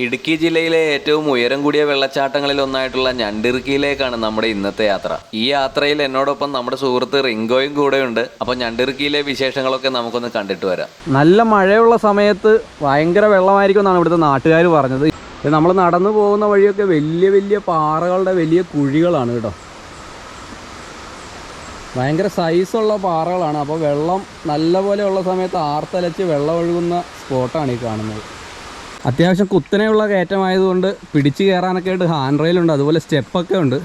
ഇടുക്കി ജില്ലയിലെ ഏറ്റവും ഉയരം കൂടിയ വെള്ളച്ചാട്ടങ്ങളിൽ ഒന്നായിട്ടുള്ള ഞണ്ടിറുക്കിയിലേക്കാണ് നമ്മുടെ ഇന്നത്തെ യാത്ര. ഈ യാത്രയിൽ എന്നോടൊപ്പം നമ്മുടെ സുഹൃത്ത് റിങ്കോയും കൂടെയുണ്ട്. അപ്പോൾ ഞണ്ടിറുക്കിയിലെ വിശേഷങ്ങളൊക്കെ നമുക്കൊന്ന് കണ്ടിട്ട് വരാം. നല്ല മഴയുള്ള സമയത്ത് ഭയങ്കര വെള്ളമായിരിക്കും എന്നാണ് ഇവിടുത്തെ നാട്ടുകാർ പറഞ്ഞത്. നമ്മൾ നടന്നു പോകുന്ന വഴിയൊക്കെ വലിയ വലിയ പാറകളുടെ വലിയ കുഴികളാണ് കേട്ടോ. ഭയങ്കര സൈസുള്ള പാറകളാണ്. അപ്പോൾ വെള്ളം നല്ല പോലെയുള്ള സമയത്ത് ആർത്തലച്ച് വെള്ളം ഒഴുകുന്ന സ്പോട്ടാണ് ഈ കാണുന്നത്. അത്യാവശ്യം കുത്തനെയുള്ള കയറ്റമായതുകൊണ്ട് പിടിച്ച് കയറാനൊക്കെ ആയിട്ട് ഹാൻഡ് റെയിലുണ്ട് അതുപോലെ സ്റ്റെപ്പൊക്കെ ഉണ്ട്.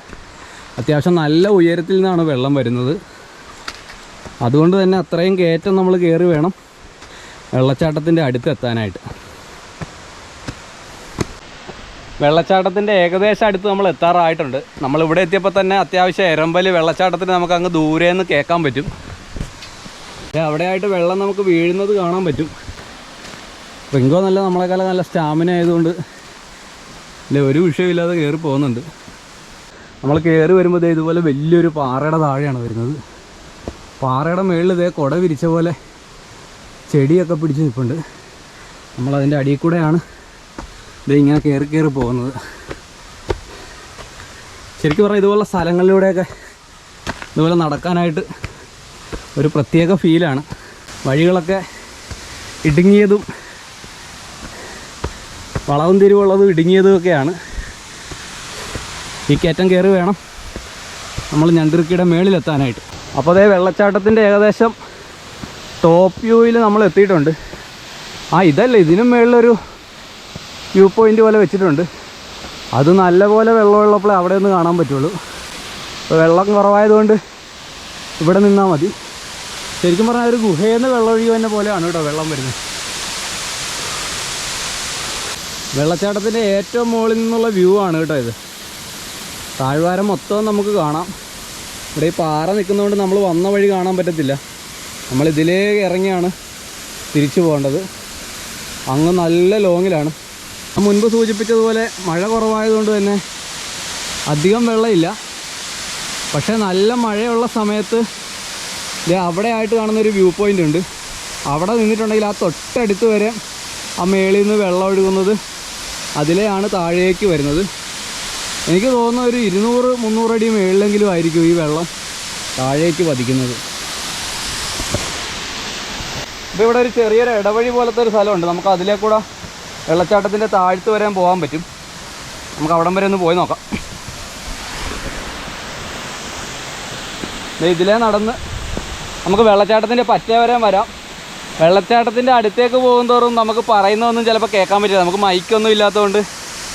അത്യാവശ്യം നല്ല ഉയരത്തിൽ നിന്നാണ് വെള്ളം വരുന്നത്. അതുകൊണ്ട് തന്നെ അത്രയും കയറ്റം നമ്മൾ കയറി വേണം വെള്ളച്ചാട്ടത്തിന്റെ അടുത്തെത്താനായിട്ട് വെള്ളച്ചാട്ടത്തിന്റെ ഏകദേശം അടുത്ത് നമ്മൾ എത്താറായിട്ടുണ്ട്. നമ്മൾ ഇവിടെ എത്തിയപ്പോൾ തന്നെ അത്യാവശ്യം എരമ്പൽ വെള്ളച്ചാട്ടത്തിന് നമുക്ക് അങ്ങ് ദൂരെ നിന്ന് കേൾക്കാൻ പറ്റും. അവിടെ അവിടെയായിട്ട് വെള്ളം നമുക്ക് വീഴുന്നത് കാണാൻ പറ്റും. റിങ്കോ നല്ല നമ്മളെക്കാളും നല്ല സ്റ്റാമിന ആയതുകൊണ്ട് ഇല്ല ഒരു വിഷയമില്ലാതെ കയറി പോകുന്നുണ്ട്. നമ്മൾ കയറി വരുമ്പോൾ ഇതുപോലെ വലിയൊരു പാറയുടെ താഴെയാണ് വരുന്നത്. പാറയുടെ മുകളിൽ ഇതേ കുട വിരിച്ച പോലെ ചെടിയൊക്കെ പിടിച്ച് നിൽപ്പുണ്ട് നമ്മളതിന്റെ അടിയിൽ കൂടെയാണ് ഇത് ഇങ്ങനെ കയറി കയറി പോകുന്നത്. ശരിക്കും പറഞ്ഞാൽ ഇതുപോലെ സ്ഥലങ്ങളിലൂടെയൊക്കെ ഇതുപോലെ നടക്കാനായിട്ട് ഒരു പ്രത്യേക ഫീലാണ് വഴികളൊക്കെ ഇടുങ്ങിയതും വളവും തിരിവുള്ളതും ഇടുങ്ങിയതും ഒക്കെയാണ്. ഈ കയറ്റം കയറി വേണം നമ്മൾ ഞണ്ടിറുക്കിയുടെ മേളിലെത്താനായിട്ട്. അപ്പോൾ അതേ വെള്ളച്ചാട്ടത്തിന്റെ ഏകദേശം ടോപ്പ് വ്യൂവിൽ നമ്മൾ എത്തിയിട്ടുണ്ട്. ആ ഇതല്ല ഇതിനും മേളിലൊരു വ്യൂ പോയിന്റ് പോലെ വെച്ചിട്ടുണ്ട്. അത് നല്ലപോലെ വെള്ളമുള്ളപ്പോഴേ അവിടെ നിന്ന് കാണാൻ പറ്റുള്ളൂ. അപ്പോൾ വെള്ളം കുറവായതുകൊണ്ട് ഇവിടെ നിന്നാൽ മതി. ശരിക്കും പറഞ്ഞാൽ ഒരു ഗുഹയിൽ നിന്ന് വെള്ളം ഒഴുകി വന്ന പോലെയാണ് കേട്ടോ വെള്ളം വരുന്നത്. വെള്ളച്ചാട്ടത്തിന്റെ ഏറ്റവും മുകളിൽ നിന്നുള്ള വ്യൂ ആണ് കേട്ടോ ഇത്. താഴ്വാരം മൊത്തം നമുക്ക് കാണാം. ഇവിടെ ഈ പാറ നിൽക്കുന്നതുകൊണ്ട് നമ്മൾ വന്ന വഴി കാണാൻ പറ്റത്തില്ല. നമ്മൾ ഇതിലേ ഇറങ്ങിയാണ് തിരിച്ചു പോകേണ്ടത്. അങ്ങ് നല്ല ലോങ്ങിലാണ്. മുൻപ് സൂചിപ്പിച്ചതുപോലെ മഴ കുറവായതുകൊണ്ട് തന്നെ അധികം വെള്ളമില്ല. പക്ഷേ നല്ല മഴയുള്ള സമയത്ത് അവിടെ ആയിട്ട് കാണുന്ന ഒരു വ്യൂ പോയിന്റ് ഉണ്ട്. അവിടെ നിന്നിട്ടുണ്ടെങ്കിൽ ആ തൊട്ടടുത്ത് വരെ ആ മേളിൽ നിന്ന് വെള്ളം ഒഴുകുന്നത് അതിലെയാണ് താഴേക്ക് വരുന്നത്. എനിക്ക് തോന്നുന്ന ഒരു ഇരുന്നൂറ് അടി മേളിലെങ്കിലും ആയിരിക്കും ഈ വെള്ളം താഴേക്ക് പതിക്കുന്നത്. ഇപ്പോൾ ഇവിടെ ഒരു ചെറിയൊരു ഇടവഴി പോലത്തെ ഒരു സ്ഥലമുണ്ട്. നമുക്ക് അതിലേ കൂടെ വെള്ളച്ചാട്ടത്തിന്റെ താഴ്ത്ത് വരെ പോകാൻ പറ്റും. നമുക്ക് അവിടം വരെ ഒന്ന് പോയി നോക്കാം. ഇതിലേ നടന്ന് നമുക്ക് വെള്ളച്ചാട്ടത്തിന്റെ പറ്റേ വരെ വരാം. വെള്ളച്ചാട്ടത്തിന്റെ അടുത്തേക്ക് പോകുന്തോറും നമുക്ക് പറയുന്നതൊന്നും ചിലപ്പോൾ കേൾക്കാൻ പറ്റില്ല. നമുക്ക് മൈക്കൊന്നും ഇല്ലാത്തതുകൊണ്ട്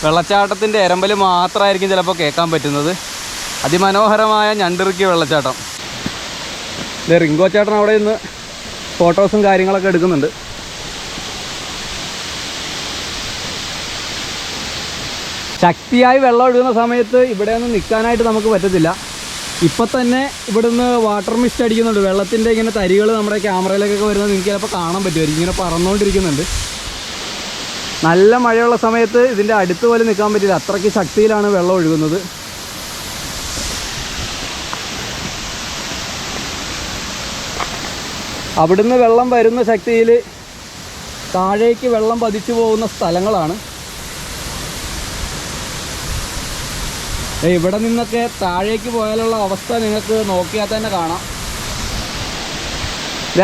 വെള്ളച്ചാട്ടത്തിന്റെ എരമ്പൽ മാത്രമായിരിക്കും ചിലപ്പോൾ കേൾക്കാൻ പറ്റുന്നത്. അതിമനോഹരമായ ഞണ്ടിറുക്കിയ വെള്ളച്ചാട്ടം. ഇത് റിങ്കോ ചേട്ടൻ അവിടെ നിന്ന് ഫോട്ടോസും കാര്യങ്ങളൊക്കെ എടുക്കുന്നുണ്ട്. ശക്തിയായി വെള്ളം ഒഴുകുന്ന സമയത്ത് ഇവിടെ നിൽക്കാനായിട്ട് നമുക്ക് പറ്റത്തില്ല. ഇപ്പം തന്നെ ഇവിടുന്ന് വാട്ടർ മിസ്റ്റ് അടിക്കുന്നുണ്ട്. വെള്ളത്തിന്റെ ഇങ്ങനെ തരികൾ നമ്മുടെ ക്യാമറയിലേക്കൊക്കെ വരുന്നത് നിങ്ങൾക്ക് ചിലപ്പോൾ കാണാൻ പറ്റുമായിരിക്കും. ഇങ്ങനെ പറന്നുകൊണ്ടിരിക്കുന്നുണ്ട് നല്ല മഴയുള്ള സമയത്ത് ഇതിന്റെ അടുത്ത് പോലും നിൽക്കാൻ പറ്റില്ല. അത്രയ്ക്ക് ശക്തിയിലാണ് വെള്ളം ഒഴുകുന്നത്. അവിടുന്ന് വെള്ളം വരുന്ന ശക്തിയിൽ താഴേക്ക് വെള്ളം പതിച്ചു പോകുന്ന സ്ഥലങ്ങളാണ്. ഇവിടെ നിന്നൊക്കെ താഴേക്ക് പോയാലുള്ള അവസ്ഥ നിങ്ങൾക്ക് നോക്കിയാൽ തന്നെ കാണാം.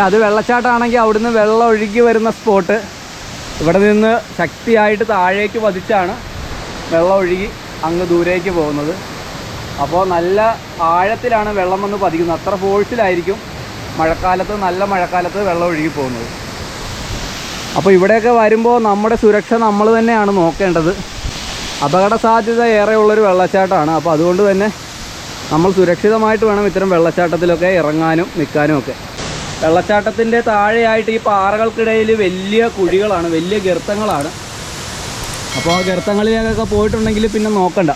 അത് വെള്ളച്ചാട്ടമാണെങ്കിൽ അവിടുന്ന് വെള്ളം ഒഴുകി വരുന്ന സ്പോട്ട്. ഇവിടെ നിന്ന് ശക്തിയായിട്ട് താഴേക്ക് പതിച്ചാണ് വെള്ളം ഒഴുകി അങ്ങ് ദൂരേക്ക് പോകുന്നത്. അപ്പോൾ നല്ല ആഴത്തിലാണ് വെള്ളം വന്ന് പതിക്കുന്നത്. അത്ര ഫോഴ്സിലായിരിക്കും മഴക്കാലത്ത് നല്ല മഴക്കാലത്ത് വെള്ളം ഒഴുകി പോകുന്നത്. അപ്പോൾ ഇവിടെയൊക്കെ വരുമ്പോൾ നമ്മുടെ സുരക്ഷ നമ്മൾ തന്നെയാണ് നോക്കേണ്ടത്. അപകട സാധ്യത ഏറെയുള്ളൊരു വെള്ളച്ചാട്ടമാണ്. അപ്പോൾ അതുകൊണ്ട് തന്നെ നമ്മൾ സുരക്ഷിതമായിട്ട് വേണം ഇത്തരം വെള്ളച്ചാട്ടത്തിലൊക്കെ ഇറങ്ങാനും നിൽക്കാനും ഒക്കെ. വെള്ളച്ചാട്ടത്തിന്റെ താഴെയായിട്ട് ഈ പാറകൾക്കിടയിൽ വലിയ കുഴികളാണ് വലിയ ഗർത്തങ്ങളാണ്. അപ്പോൾ ആ ഗർത്തങ്ങളിലേക്കൊക്കെ പോയിട്ടുണ്ടെങ്കിൽ പിന്നെ നോക്കണ്ട.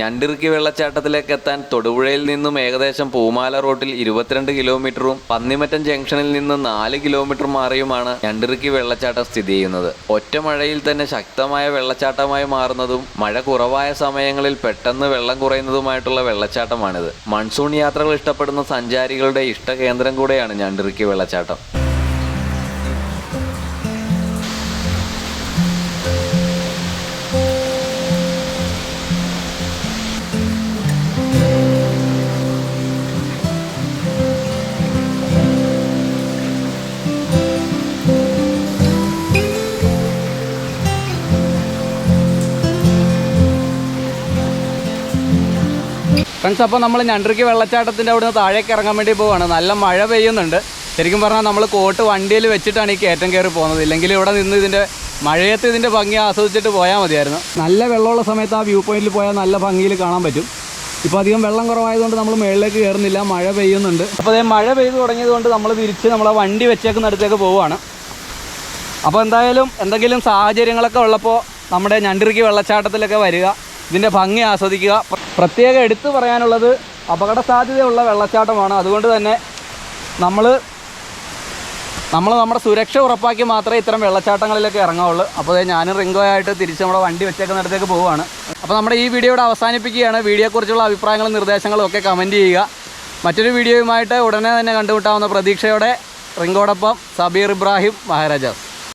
ഞണ്ടിറുക്കി വെള്ളച്ചാട്ടത്തിലേക്ക് എത്താൻ തൊടുപുഴയിൽ നിന്നും ഏകദേശം പൂമാല റോട്ടിൽ ഇരുപത്തിരണ്ട് കിലോമീറ്ററും പന്നിമറ്റം ജംഗ്ഷനിൽ നിന്ന് നാല് കിലോമീറ്റർ മാറിയുമാണ് ഞണ്ടിറുക്കി വെള്ളച്ചാട്ടം സ്ഥിതി ചെയ്യുന്നത്. ഒറ്റ മഴയിൽ തന്നെ ശക്തമായ വെള്ളച്ചാട്ടമായി മാറുന്നതും മഴ കുറവായ സമയങ്ങളിൽ പെട്ടെന്ന് വെള്ളം കുറയുന്നതുമായിട്ടുള്ള വെള്ളച്ചാട്ടമാണിത്. മൺസൂൺ യാത്രകൾ ഇഷ്ടപ്പെടുന്ന സഞ്ചാരികളുടെ ഇഷ്ട കേന്ദ്രം കൂടെയാണ് ഞണ്ടിറുക്കി വെള്ളച്ചാട്ടം. ഫ്രണ്ട്സ് അപ്പോൾ നമ്മൾ ഞണ്ടിരിക്ക് വെള്ളച്ചാട്ടത്തിന്റെ അവിടുന്ന് താഴേക്ക് ഇറങ്ങാൻ വേണ്ടി പോവാണ്. നല്ല മഴ പെയ്യുന്നുണ്ട്. ശരിക്കും പറഞ്ഞാൽ നമ്മൾ കോട്ട് വണ്ടിയിൽ വെച്ചിട്ടാണ് ഈ കയറ്റം കയറി പോകുന്നത്. ഇല്ലെങ്കിൽ ഇവിടെ നിന്ന് ഇതിന്റെ മഴയത്ത് ഇതിന്റെ ഭംഗി ആസ്വദിച്ചിട്ട് പോയാൽ മതിയായിരുന്നു. നല്ല വെള്ളമുള്ള സമയത്ത് ആ വ്യൂ പോയിന്റിൽ പോയാൽ നല്ല ഭംഗിയിൽ കാണാൻ പറ്റും. ഇപ്പോൾ അധികം വെള്ളം കുറവായതുകൊണ്ട് നമ്മൾ മേളിലേക്ക് കയറുന്നില്ല. മഴ പെയ്യുന്നുണ്ട്. അപ്പോൾ അതേ മഴ പെയ്തു തുടങ്ങിയതുകൊണ്ട് നമ്മൾ തിരിച്ച് നമ്മളെ വണ്ടി വെച്ചേക്കുന്ന അടുത്തേക്ക് പോവുകയാണ് അപ്പോൾ എന്തായാലും എന്തെങ്കിലും സാഹചര്യങ്ങളൊക്കെ ഉള്ളപ്പോൾ നമ്മുടെ ഞണ്ടിറുക്കി വെള്ളച്ചാട്ടത്തിലൊക്കെ വരിക. ഇതിന്റെ ഭംഗി ആസ്വദിക്കുക. പ്രത്യേകം എടുത്തു പറയാനുള്ളത് അപകട സാധ്യതയുള്ള വെള്ളച്ചാട്ടമാണ്. അതുകൊണ്ട് തന്നെ നമ്മൾ നമ്മൾ നമ്മുടെ സുരക്ഷ ഉറപ്പാക്കി മാത്രമേ ഇത്തരം വെള്ളച്ചാട്ടങ്ങളിലൊക്കെ ഇറങ്ങാവുള്ളൂ. അപ്പോൾ ഞാനും റിങ്കോ ആയിട്ട് തിരിച്ച് നമ്മുടെ വണ്ടി വെച്ചേക്കുന്നിടത്തേക്ക് പോവുകയാണ്. അപ്പോൾ നമ്മുടെ ഈ വീഡിയോ ഇവിടെ അവസാനിപ്പിക്കുകയാണ്. വീഡിയോയെക്കുറിച്ചുള്ള അഭിപ്രായങ്ങളും നിർദ്ദേശങ്ങളും ഒക്കെ കമന്റ് ചെയ്യുക. മറ്റൊരു വീഡിയോയുമായിട്ട് ഉടനെ തന്നെ കണ്ടുമുട്ടാവുന്ന പ്രതീക്ഷയോടെ റിംഗോടൊപ്പം സബീർ ഇബ്രാഹിം മഹാരാജാസ്.